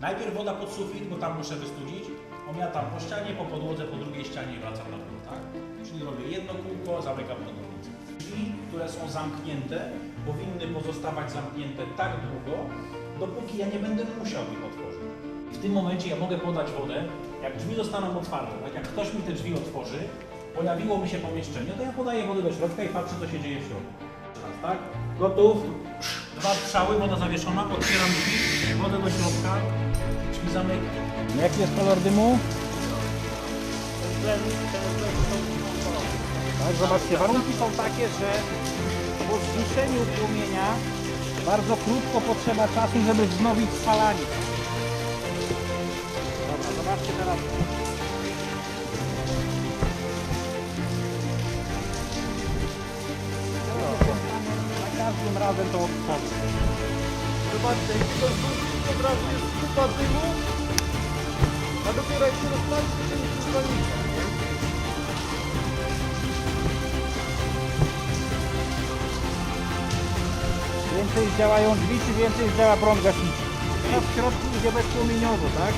Najpierw woda pod sufit, bo tam muszę wystudzić. Omiatam po ścianie, po podłodze, po drugiej ścianie i wracam na dół, tak? Czyli robię jedno kółko, zamykam podłogę. Drzwi, które są zamknięte, powinny pozostawać zamknięte tak długo, dopóki ja nie będę musiał ich otworzyć. W tym momencie ja mogę podać wodę, jak drzwi zostaną otwarte, tak? Jak ktoś mi te drzwi otworzy, pojawiło mi się pomieszczenie, to ja podaję wodę do środka i patrzę, co się dzieje w środku. Teraz, tak? Gotów? Dwa strzały, woda zawieszona, otwieram drzwi, wodę do środka, drzwi zamykam. Jaki jest kolor dymu? Tak, zobaczcie, warunki są takie, że po zniszczeniu płomienia bardzo krótko potrzeba czasu, żeby wznowić spalanie. Dobra, zobaczcie teraz. Razem to odtworzy. Zobaczcie, jak to zrzucić, od razu jest kupa dymu, a dopiero jak się rozpali, to się nic nie zanika. Więcej zdziałają drzwi, czy więcej zdziała prąd gaśniczy? Teraz w środku idzie bezpłomieniowo, tak?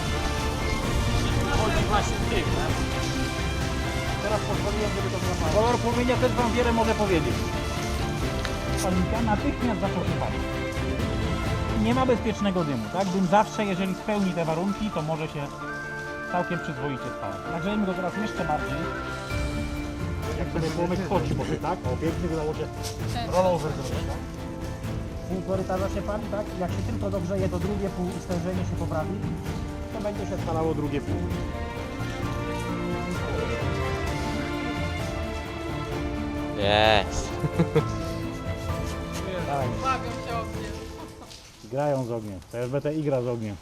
Chodzi właśnie w tym, tak? Teraz pozwoliłem, żeby to złapało. Kolor płomienia też Wam wiele może powiedzieć. Palinka natychmiast zaczął się palić. Nie ma bezpiecznego dymu, tak? Dym zawsze, jeżeli spełni te warunki, to może się całkiem przyzwoicie spalić. Nagrzejmy go teraz jeszcze bardziej. Jak sobie płomyk wchodzi może, tak? O, piękny wydało się rollover zrobić, tak? Pół korytarza się pali, tak? Jak się tylko dogrzeje, to drugie pół i stężenie się poprawi, to będzie się spalało drugie pół. Jest. Grają z ogniem. To SBT igra z ogniem.